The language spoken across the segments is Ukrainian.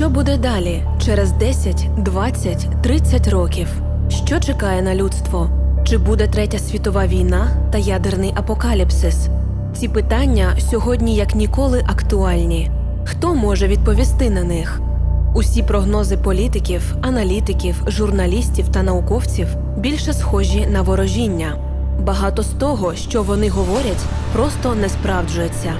Що буде далі через 10, 20, 30 років? Що чекає на людство? Чи буде третя світова війна та ядерний апокаліпсис? Ці питання сьогодні як ніколи актуальні. Хто може відповісти на них? Усі прогнози політиків, аналітиків, журналістів та науковців більше схожі на ворожіння. Багато з того, що вони говорять, просто не справджується,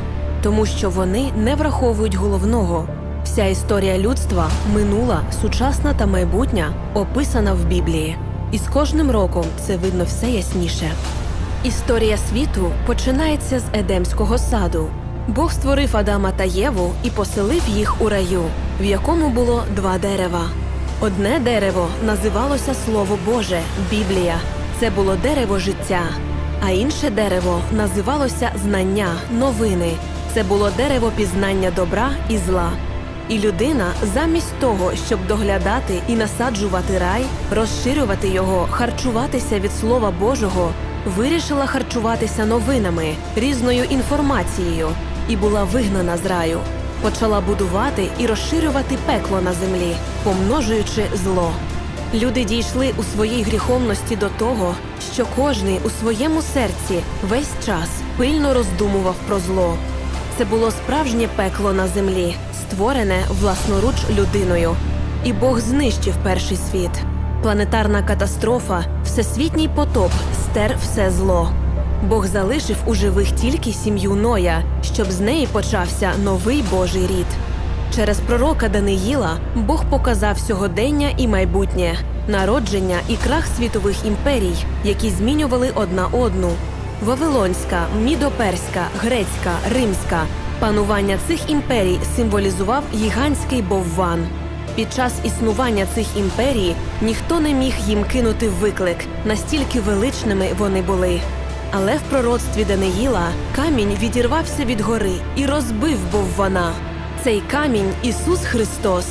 тому що вони не враховують головного. Вся історія людства, минула, сучасна та майбутня, описана в Біблії. І з кожним роком це видно все ясніше. Історія світу починається з Едемського саду. Бог створив Адама та Єву і поселив їх у раю, в якому було два дерева. Одне дерево називалося Слово Боже, Біблія. Це було дерево життя, а інше дерево називалося Знання, новини. Це було дерево пізнання добра і зла. І людина, замість того, щоб доглядати і насаджувати рай, розширювати його, харчуватися від Слова Божого, вирішила харчуватися новинами, різною інформацією і була вигнана з раю. Почала будувати і розширювати пекло на землі, помножуючи зло. Люди дійшли у своїй гріховності до того, що кожний у своєму серці весь час пильно роздумував про зло. Це було справжнє пекло на землі, створене власноруч людиною. І Бог знищив перший світ. Планетарна катастрофа, всесвітній потоп стер все зло. Бог залишив у живих тільки сім'ю Ноя, щоб з неї почався новий Божий рід. Через пророка Даниїла Бог показав сьогодення і майбутнє, народження і крах світових імперій, які змінювали одна одну. Вавилонська, мідоперська, грецька, римська. Панування цих імперій символізував гігантський бовван. Під час існування цих імперій ніхто не міг їм кинути виклик, настільки величними вони були. Але в пророцтві Даниїла камінь відірвався від гори і розбив боввана. Цей камінь Ісус Христос.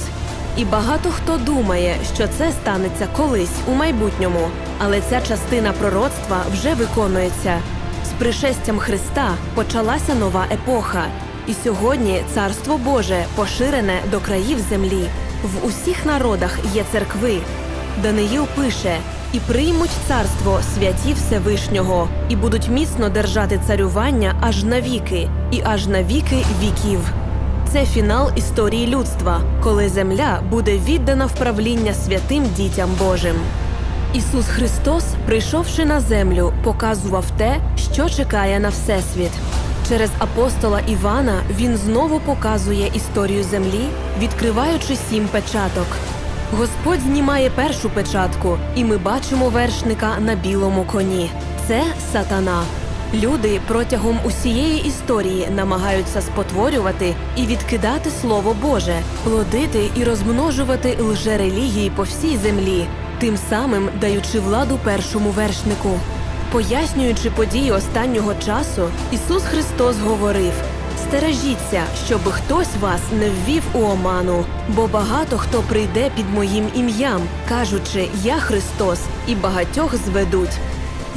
І багато хто думає, що це станеться колись у майбутньому, але ця частина пророцтва вже виконується. Пришестям Христа почалася нова епоха, і сьогодні Царство Боже поширене до країв землі. В усіх народах є церкви. Даниїл пише: і приймуть царство святі Всевишнього, і будуть міцно держати царювання аж навіки, і аж навіки віків. Це фінал історії людства, коли земля буде віддана в правління святим дітям Божим. Ісус Христос, прийшовши на землю, показував те, що чекає на Всесвіт. Через апостола Івана він знову показує історію землі, відкриваючи сім печаток. Господь знімає першу печатку, і ми бачимо вершника на білому коні. Це сатана. Люди протягом усієї історії намагаються спотворювати і відкидати слово Боже, плодити і розмножувати лжерелігії по всій землі, тим самим даючи владу першому вершнику. Пояснюючи події останнього часу, Ісус Христос говорив: Стережіться, щоб хтось вас не ввів у оману, бо багато хто прийде під моїм ім'ям, кажучи, Я Христос, і багатьох зведуть.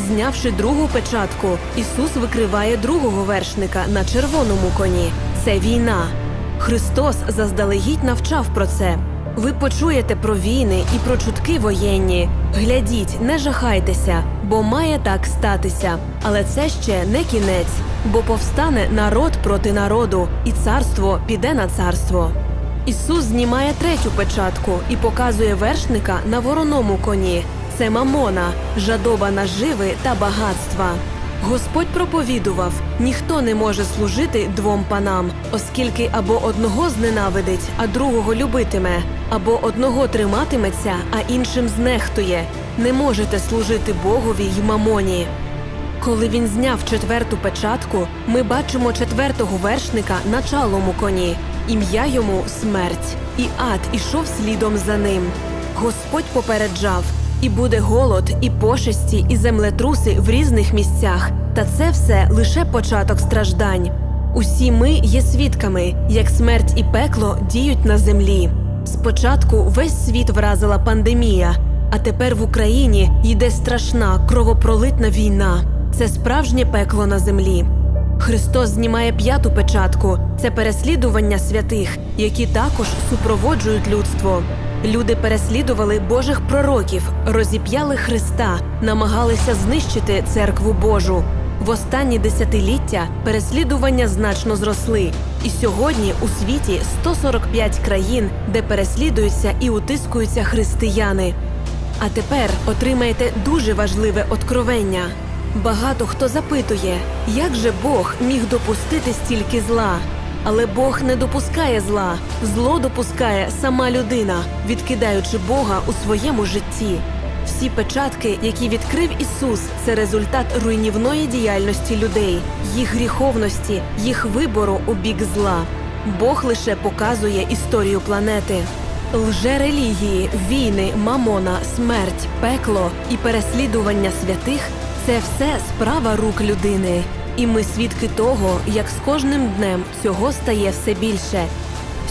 Знявши другу печатку, Ісус викриває другого вершника на червоному коні. Це війна. Христос заздалегідь навчав про це. Ви почуєте про війни і про чутки воєнні. Глядіть, не жахайтеся, бо має так статися. Але це ще не кінець, бо повстане народ проти народу, і царство піде на царство. Ісус знімає третю печатку і показує вершника на вороному коні. Це мамона, жадоба наживи та багатства. Господь проповідував: ніхто не може служити двом панам, оскільки або одного зненавидить, а другого любитиме, або одного триматиметься, а іншим знехтує. Не можете служити Богові й мамоні. Коли він зняв четверту печатку, ми бачимо четвертого вершника на чалому коні. Ім'я йому смерть, і ад ішов слідом за ним. Господь попереджав: і буде голод, і пошесті, і землетруси в різних місцях. Та це все лише початок страждань. Усі ми є свідками, як смерть і пекло діють на землі. Спочатку весь світ вразила пандемія, а тепер в Україні йде страшна кровопролитна війна. Це справжнє пекло на землі. Христос знімає п'яту печатку це переслідування святих, які також супроводжують людство. Люди переслідували Божих пророків, розіп'яли Христа, намагалися знищити церкву Божу. В останні десятиліття переслідування значно зросли, і сьогодні у світі 145 країн, де переслідуються і утискуються християни. А тепер отримаєте дуже важливе откровення. Багато хто запитує, як же Бог міг допустити стільки зла. Але Бог не допускає зла, зло допускає сама людина, відкидаючи Бога у своєму житті. Всі печатки, які відкрив Ісус, це результат руйнівної діяльності людей, їх гріховності, їх вибору у бік зла. Бог лише показує історію планети. Лжерелігії, війни, мамона, смерть, пекло і переслідування святих це все справа рук людини. І ми свідки того, як з кожним днем цього стає все більше.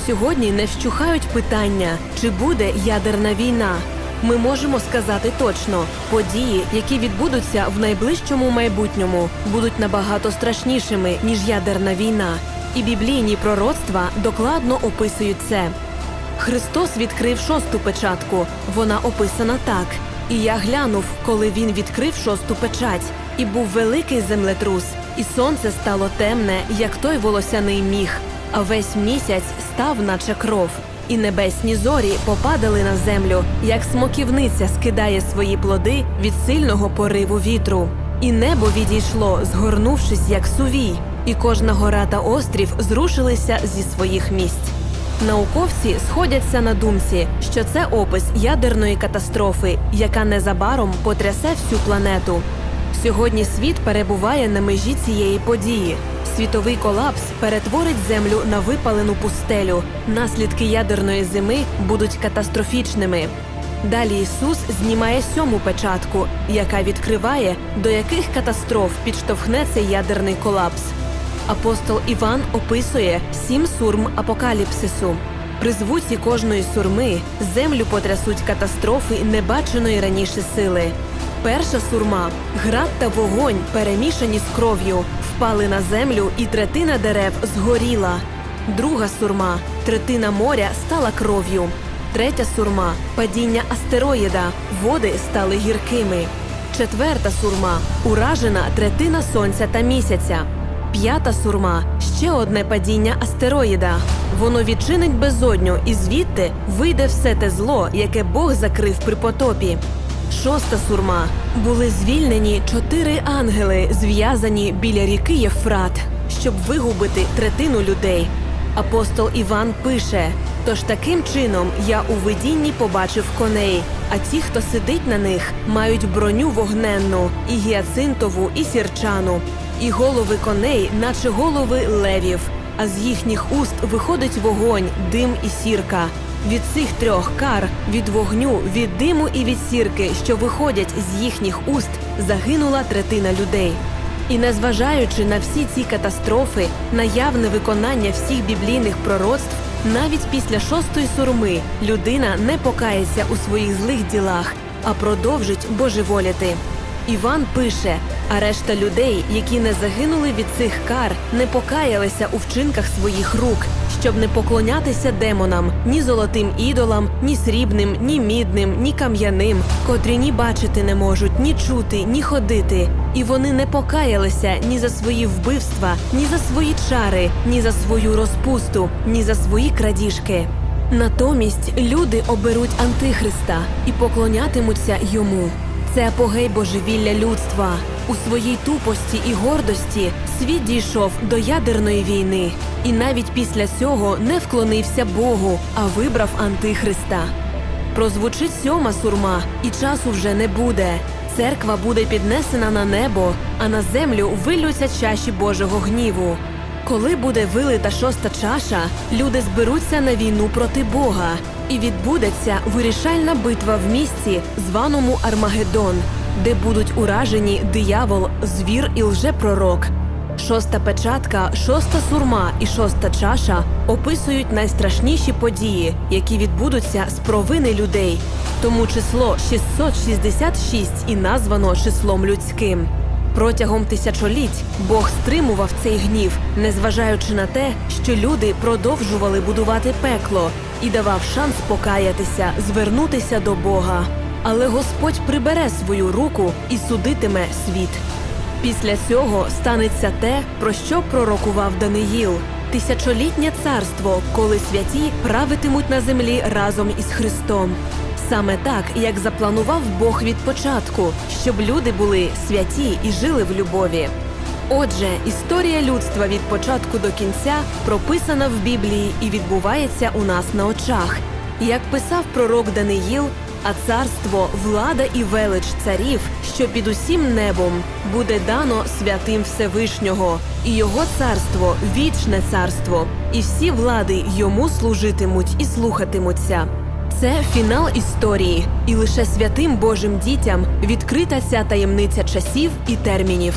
Сьогодні не вщухають питання, чи буде ядерна війна. Ми можемо сказати точно, події, які відбудуться в найближчому майбутньому, будуть набагато страшнішими ніж ядерна війна. І біблійні пророцтва докладно описують це. Христос відкрив шосту печатку. Вона описана так. І я глянув, коли він відкрив шосту печать, і був великий землетрус, і сонце стало темне, як той волосяний міг, а весь місяць став, наче кров, і небесні зорі попадали на землю, як смоківниця скидає свої плоди від сильного пориву вітру. І небо відійшло, згорнувшись, як сувій, і кожна гора та острів зрушилися зі своїх місць. Науковці сходяться на думці, що це опис ядерної катастрофи, яка незабаром потрясе всю планету. Сьогодні світ перебуває на межі цієї події. Світовий колапс перетворить землю на випалену пустелю. Наслідки ядерної зими будуть катастрофічними. Далі Ісус знімає сьому печатку, яка відкриває, до яких катастроф підштовхне цей ядерний колапс. Апостол Іван описує сім сурм апокаліпсису. При звуці кожної сурми землю потрясуть катастрофи небаченої раніше сили. Перша сурма град та вогонь, перемішані з кров'ю, впали на землю, і третина дерев згоріла. Друга сурма третина моря стала кров'ю. Третя сурма падіння астероїда, води стали гіркими. Четверта сурма уражена третина сонця та місяця. П'ята сурма ще одне падіння астероїда. Воно відчинить безодню, і звідти вийде все те зло, яке Бог закрив при потопі. Шоста сурма були звільнені чотири ангели, зв'язані біля ріки Єфрат, щоб вигубити третину людей. Апостол Іван пише: тож таким чином я у видінні побачив коней, а ті, хто сидить на них, мають броню вогненну, і гіацинтову, і сірчану, і голови коней, наче голови левів. А з їхніх уст виходить вогонь, дим і сірка. Від цих трьох кар від вогню, від диму і від сірки, що виходять з їхніх уст, загинула третина людей. І незважаючи на всі ці катастрофи, наявне виконання всіх біблійних пророцтв, навіть після шостої сурми людина не покається у своїх злих ділах, а продовжить божеволіти. Іван пише: а решта людей, які не загинули від цих кар, не покаялися у вчинках своїх рук, щоб не поклонятися демонам, ні золотим ідолам, ні срібним, ні мідним, ні кам'яним, котрі ні бачити не можуть, ні чути, ні ходити. І вони не покаялися ні за свої вбивства, ні за свої чари, ні за свою розпусту, ні за свої крадіжки. Натомість люди оберуть антихриста і поклонятимуться йому. Це апогей божевілля людства. У своїй тупості і гордості світ дійшов до ядерної війни, і навіть після цього не вклонився Богу, а вибрав антихриста. Прозвучить сьома сурма, і часу вже не буде. Церква буде піднесена на небо, а на землю вилються чаші Божого гніву. Коли буде вилита шоста чаша, люди зберуться на війну проти Бога, і відбудеться вирішальна битва в місці, званому Армагеддон, де будуть уражені диявол, звір і лжепророк. Шоста печатка, шоста сурма і шоста чаша описують найстрашніші події, які відбудуться з провини людей. Тому число 666 і названо числом людським. Протягом тисячоліть Бог стримував цей гнів, незважаючи на те, що люди продовжували будувати пекло і давав шанс покаятися, звернутися до Бога. Але Господь прибере свою руку і судитиме світ. Після цього станеться те, про що пророкував Даниїл. Тисячолітнє царство, коли святі правитимуть на землі разом із Христом. Саме так, як запланував Бог від початку, щоб люди були святі і жили в любові. Отже, історія людства від початку до кінця прописана в Біблії і відбувається у нас на очах. Як писав пророк Даниїл, а царство, влада і велич царів, що під усім небом, буде дано святим Всевишнього, і його царство вічне царство, і всі влади йому служитимуть і слухатимуться. Це фінал історії, і лише святим Божим дітям відкрита ця таємниця часів і термінів.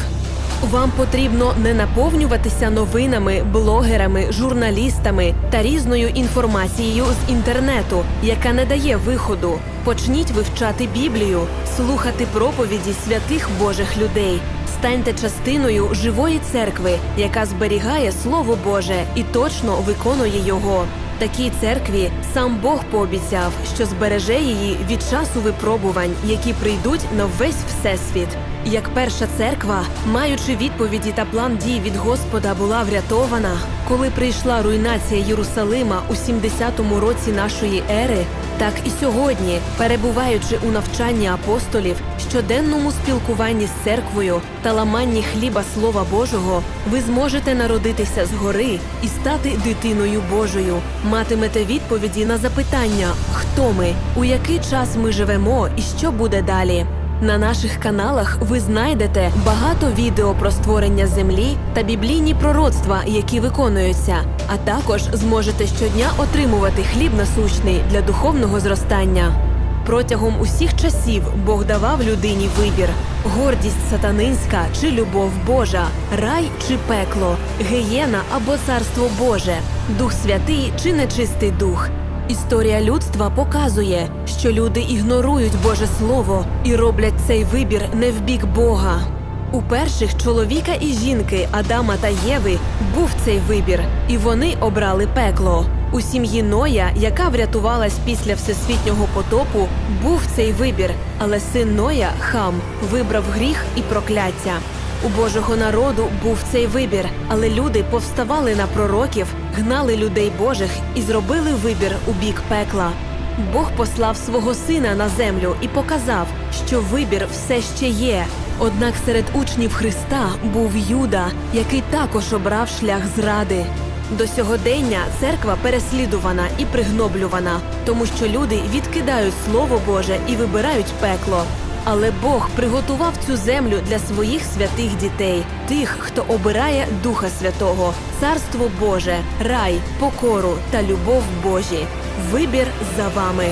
Вам потрібно не наповнюватися новинами, блогерами, журналістами та різною інформацією з інтернету, яка не дає виходу. Почніть вивчати Біблію, слухати проповіді святих Божих людей. Станьте частиною живої церкви, яка зберігає Слово Боже і точно виконує його. Такій церкві сам Бог пообіцяв, що збереже її від часу випробувань, які прийдуть на весь всесвіт. Як перша церква, маючи відповіді та план дій від Господа, була врятована, коли прийшла руйнація Єрусалима у 70-му році нашої ери, так і сьогодні, перебуваючи у навчанні апостолів, щоденному спілкуванні з церквою та ламанні хліба Слова Божого, ви зможете народитися згори і стати дитиною Божою. Матимете відповіді на запитання, хто ми, у який час ми живемо і що буде далі. На наших каналах ви знайдете багато відео про створення землі та біблійні пророцтва, які виконуються, а також зможете щодня отримувати хліб насущний для духовного зростання. Протягом усіх часів Бог давав людині вибір: гордість сатанинська чи любов Божа, рай чи пекло, гієна або царство Боже, Дух Святий чи нечистий дух. Історія людства показує, що люди ігнорують Боже Слово і роблять цей вибір не в бік Бога. У перших чоловіка і жінки Адама та Єви був цей вибір, і вони обрали пекло. У сім'ї Ноя, яка врятувалась після всесвітнього потопу, був цей вибір, але син Ноя, хам, вибрав гріх і прокляття. У Божого народу був цей вибір, але люди повставали на пророків, гнали людей Божих і зробили вибір у бік пекла. Бог послав свого сина на землю і показав, що вибір все ще є. Однак серед учнів Христа був Юда, який також обрав шлях зради. До сьогодення церква переслідувана і пригноблювана, тому що люди відкидають Слово Боже і вибирають пекло. Але Бог приготував цю землю для своїх святих дітей, тих, хто обирає Духа Святого, Царство Боже, рай, покору та любов Божі. Вибір за вами.